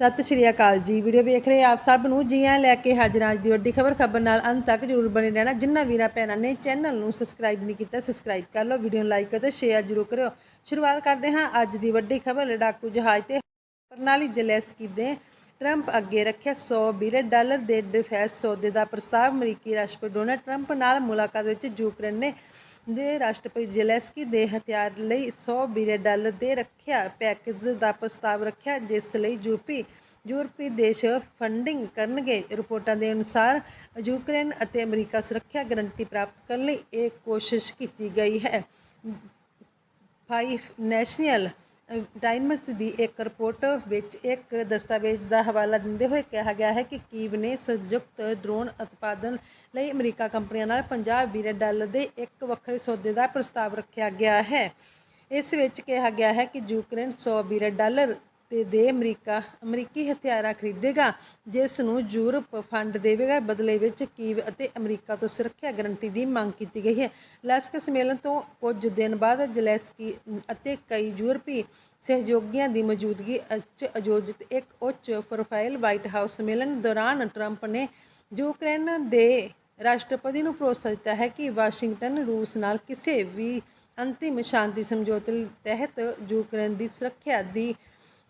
ਸਤਿ ਸ਼੍ਰੀ ਅਕਾਲ ਜੀ। ਵੀਡੀਓ ਵੇਖ ਰਹੇ ਆਪ ਸਭ ਨੂੰ, ਜੀ ਆਇਆਂ ਲੈ ਕੇ ਹਾਜ਼ਰ ਹਾਂ ਅੱਜ ਦੀ ਵੱਡੀ ਖਬਰ। ਖਬਰ ਨਾਲ ਅੰਤ ਤੱਕ ਜਰੂਰ ਬਣੇ ਰਹਿਣਾ। ਜਿੰਨਾ ਵੀਰਾਂ ਭੈਣਾਂ ਨੇ ਚੈਨਲ ਨੂੰ ਸਬਸਕ੍ਰਾਈਬ ਨਹੀਂ ਕੀਤਾ ਸਬਸਕ੍ਰਾਈਬ ਕਰ ਲਓ, ਵੀਡੀਓ ਨੂੰ ਲਾਈਕ ਅਤੇ ਸ਼ੇਅਰ ਜਰੂਰ ਕਰਿਓ। ਸ਼ੁਰੂਆਤ ਕਰਦੇ ਹਾਂ ਅੱਜ ਦੀ ਵੱਡੀ ਖਬਰ, ਲੜਾਕੂ ਜਹਾਜ਼ ਤੇ ਪ੍ਰਣਾਲੀ ਜਲੈਸਕੀ ਦੇ ਟਰੰਪ ਅੱਗੇ ਰੱਖਿਆ 100 ਬਿਲੀਅਨ ਡਾਲਰ ਦੇ ਡਿਫੈਂਸ ਸੌਦੇ ਦਾ ਪ੍ਰਸਤਾਵ, ਅਮਰੀਕੀ ਰਾਸ਼ਟਰਪਤੀ ਡੋਨਲਡ ਟਰੰਪ ਨਾਲ ਮੁਲਾਕਾਤ ਵਿੱਚ ਯੂਕਰੇਨ ਨੇ ਦੇ ਰਾਸ਼ਟਰਪਤੀ ਜ਼ੈਲੈਂਸਕੀ ਦੇ ਹਥਿਆਰ ਲਈ 100 ਬਿਲੀਅਨ ਡਾਲਰ ਦੇ ਰੱਖਿਆ ਪੈਕੇਜ ਦਾ ਪ੍ਰਸਤਾਵ ਰੱਖਿਆ, ਜਿਸ ਲਈ ਯੂਪੀ, ਯੂਰਪੀ ਦੇਸ਼ ਫੰਡਿੰਗ ਕਰਨਗੇ। ਰਿਪੋਰਟਾਂ ਦੇ ਅਨੁਸਾਰ ਯੂਕਰੇਨ ਅਤੇ ਅਮਰੀਕਾ ਸੁਰੱਖਿਆ ਗਰੰਟੀ ਪ੍ਰਾਪਤ ਕਰਨ ਲਈ ਇਹ ਕੋਸ਼ਿਸ਼ ਕੀਤੀ ਗਈ ਹੈ। ਫਾਈਵ ਨੈਸ਼ਨਲ ਟਾਈਮਸ ਦੀ ਇੱਕ ਰਿਪੋਰਟ ਵਿੱਚ ਇੱਕ ਦਸਤਾਵੇਜ਼ ਦਾ ਹਵਾਲਾ ਦਿੰਦੇ ਹੋਏ ਕਿਹਾ ਗਿਆ ਹੈ ਕਿ ਕੀਵ ਨੇ ਸੰਯੁਕਤ ਡਰੋਨ ਉਤਪਾਦਨ ਲਈ ਅਮਰੀਕਾ ਕੰਪਨੀਆਂ ਨਾਲ 50 ਬਿਲੀਅਨ ਡਾਲਰ ਦੇ ਇੱਕ ਵੱਖਰੇ ਸੌਦੇ ਦਾ ਪ੍ਰਸਤਾਵ ਰੱਖਿਆ ਗਿਆ ਹੈ। ਇਸ ਵਿੱਚ ਕਿਹਾ ਗਿਆ ਹੈ ਕਿ ਯੂਕਰੇਨ 100 ਬਿਲੀਅਨ ਡਾਲਰ ਤੇ ਦੇ ਅਮਰੀਕਾ, ਅਮਰੀਕੀ ਹਥਿਆਰਾਂ ਖਰੀਦੇਗਾ, ਜਿਸ ਨੂੰ ਯੂਰਪ ਫੰਡ ਦੇਵੇਗਾ। ਬਦਲੇ ਵਿੱਚ ਕੀਵ ਅਤੇ ਅਮਰੀਕਾ ਤੋਂ ਸੁਰੱਖਿਆ ਗਰੰਟੀ ਦੀ ਮੰਗ ਕੀਤੀ ਗਈ ਹੈ। ਲੈਸਕ ਸੰਮੇਲਨ ਤੋਂ ਕੁਝ ਦਿਨ ਬਾਅਦ ਜਲੈਸਕੀ ਅਤੇ ਕਈ ਯੂਰਪੀ ਸਹਿਯੋਗੀਆਂ ਦੀ ਮੌਜੂਦਗੀ ਵਿੱਚ ਆਯੋਜਿਤ ਇੱਕ ਉੱਚ ਪ੍ਰੋਫਾਈਲ ਵਾਈਟ ਹਾਊਸ ਸੰਮੇਲਨ ਦੌਰਾਨ ਟਰੰਪ ਨੇ ਯੂਕਰੇਨ ਦੇ ਰਾਸ਼ਟਰਪਤੀ ਨੂੰ ਭਰੋਸਾ ਦਿੱਤਾ ਹੈ ਕਿ ਵਾਸ਼ਿੰਗਟਨ ਰੂਸ ਨਾਲ ਕਿਸੇ ਵੀ ਅੰਤਿਮ ਸ਼ਾਂਤੀ ਸਮਝੌਤੇ ਤਹਿਤ ਯੂਕਰੇਨ ਦੀ ਸੁਰੱਖਿਆ ਦੀ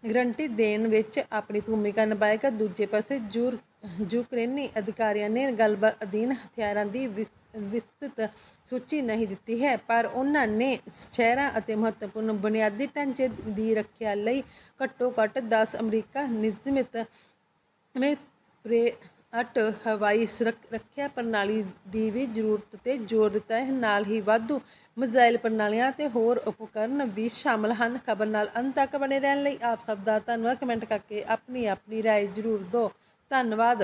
ਗਰੰਟੀ ਦੇਣ ਵਿੱਚ ਆਪਣੀ ਭੂਮਿਕਾ ਨਿਭਾਏਗਾ ਦੂਜੇ ਪਾਸੇ ਯੂਰ ਯੂਕਰੇਨੀ ਅਧਿਕਾਰੀਆਂ ਨੇ ਗੱਲਬਾਤ ਅਧੀਨ ਹਥਿਆਰਾਂ ਦੀ ਵਿਸ- ਵਿਸਤ੍ਰਿਤ ਸੂਚੀ ਨਹੀਂ ਦਿੱਤੀ ਹੈ, ਪਰ ਉਹਨਾਂ ਨੇ ਸ਼ਹਿਰਾਂ ਅਤੇ ਮਹੱਤਵਪੂਰਨ ਬੁਨਿਆਦੀ ਢਾਂਚੇ ਦੀ ਰੱਖਿਆ ਲਈ ਘੱਟੋ ਘੱਟ 10 ਅਮਰੀਕਾ ਨਿਯਮਿਤ ਮੇ, ਪ੍ਰੇ ਅਟ ਹਵਾਈ ਸੁਰੱਖ- ਰੱਖਿਆ ਪ੍ਰਣਾਲੀ ਦੀ ਵੀ ਜ਼ਰੂਰਤ ਤੇ ਜ਼ੋਰ ਦਿੱਤਾ ਹੈ ਨਾਲ ਹੀ ਵਾਧੂ ਮਿਜ਼ਾਈਲ ਪ੍ਰਣਾਲੀਆਂ ਤੇ ਹੋਰ ਉਪਕਰਨ ਵੀ ਸ਼ਾਮਲ ਹਨ ਖਬਰ ਨਾਲ ਅੰਤ ਤੱਕ ਬਣੇ ਰਹਿਣ ਲਈ ਆਪ ਸਭ ਦਾ ਧੰਨਵਾਦ ਕਮੈਂਟ ਕਰਕੇ ਆਪਣੀ ਆਪਣੀ رائے ਜ਼ਰੂਰ ਦਿਓ ਧੰਨਵਾਦ